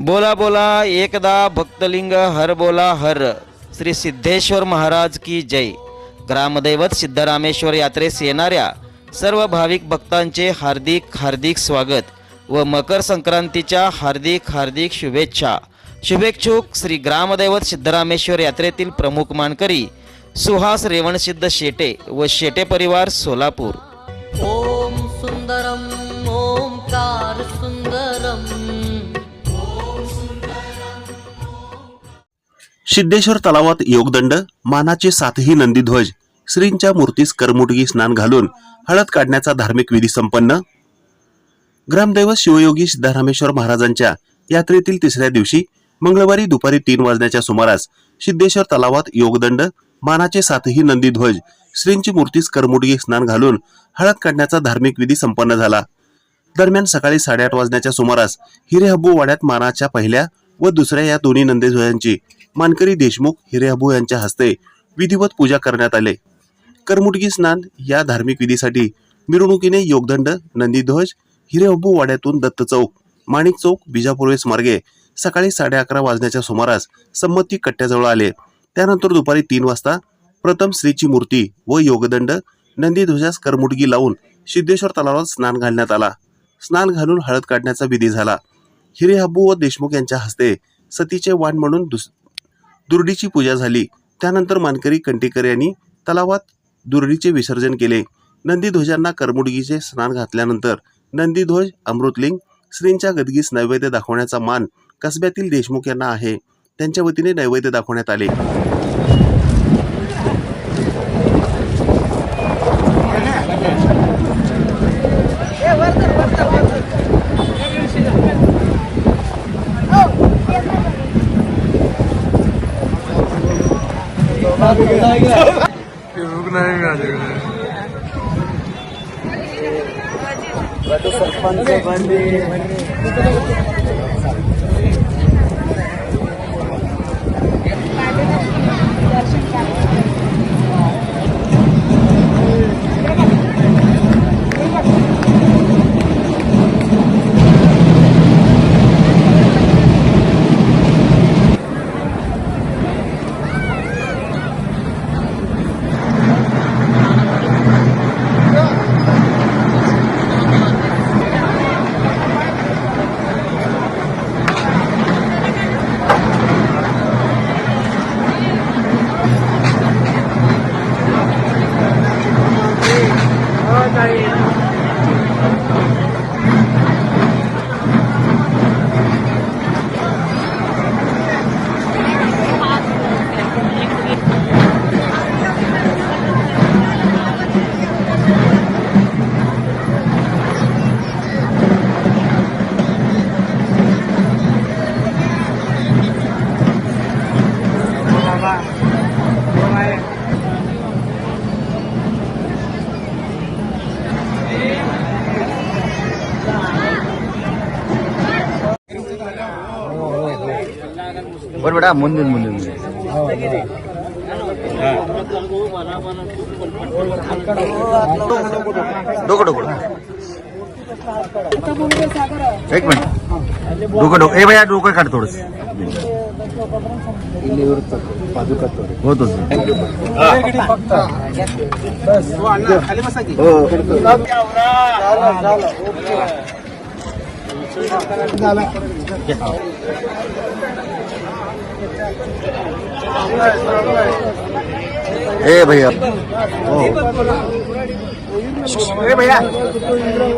बोला बोला एकदा भक्तलिंग हर बोला हर। श्री सिद्धेश्वर महाराज की जय। ग्रामदैवत सिद्धरामेश्वर यात्रेस येणाऱ्या सर्व भाविक भक्तांचे हार्दिक हार्दिक स्वागत व मकर संक्रांतीच्या हार्दिक हार्दिक शुभेच्छा. शुभेच्छुक श्री ग्रामदैवत सिद्धरामेश्वर यात्रेतील प्रमुख मानकरी सुहास रेवणसिद्ध शेटे व शेटे परिवार सोलापूर. सिद्धेश्वर तलावात योगदंड मानाचे सातही नंदीध्वज श्रींच्या मूर्तीस करमुटगी स्नान घालून हळद काढण्याचा धार्मिक विधी संपन्न. ग्रामदैवत शिवयोगी सिद्धरामेश्वर महाराजांच्या यात्रेतील तिसऱ्या दिवशी मंगळवारी दुपारी तीन वाजण्याच्या सुमारास सिद्धेश्वर तलावात योगदंड मानाचे सातही नंदीध्वज श्रींची मूर्तीस करमुटगी स्नान घालून हळद काढण्याचा धार्मिक विधी संपन्न झाला. दरम्यान सकाळी साडेआठ वाजण्याच्या सुमारास हिरेहब्बू वाड्यात मानाच्या पहिल्या व दुसऱ्या या दोन्ही नंदीध्वजांची मानकरी देशमुख हिरेहब्बू यांच्या हस्ते विधिवत पूजा करण्यात आले. करमुटगी स्नान या धार्मिक विधीसाठी मिरवणुकीने योगदंड नंदीध्वज हिरेहब्बू वाड्यातून दत्त चौक माणिक चौक बिजापूर्वेस मार्गे सकाळी साडे अकरा वाजण्याच्या सुमारास संमती कट्ट्याजवळ आले. त्यानंतर दुपारी तीन वाजता प्रथम श्रीची मूर्ती व योगदंड नंदीध्वजास करमुटगी लावून सिद्धेश्वर तलावात स्नान घालण्यात आला. स्नान घालून हळद काढण्याचा विधी झाला. हिरेहब्बू व देशमुख यांच्या हस्ते सतीचे वाण म्हणून दुस दुर्डीची पूजा झाली. त्यानंतर मानकरी कंटेकर यांनी तलावात दुर्डीचे विसर्जन केले. नंदीध्वजांना करमुडगीचे स्नान घातल्यानंतर नंदीध्वज अमृतलिंग श्रींच्या गदगीस नैवेद्य दाखवण्याचा मान कसब्यातील देशमुख यांना आहे. त्यांच्या वतीने नैवेद्य दाखवण्यात आले. फेसबुक नहीं आ जाएगा सरपंच बर बेटा मुंदिन मुंदिन डोकं डोकं एक मिनिट. डोकं डोकं. ए भैया डोकं काढ थोडस. होतोच हो. ए भैया। हो ए भैया।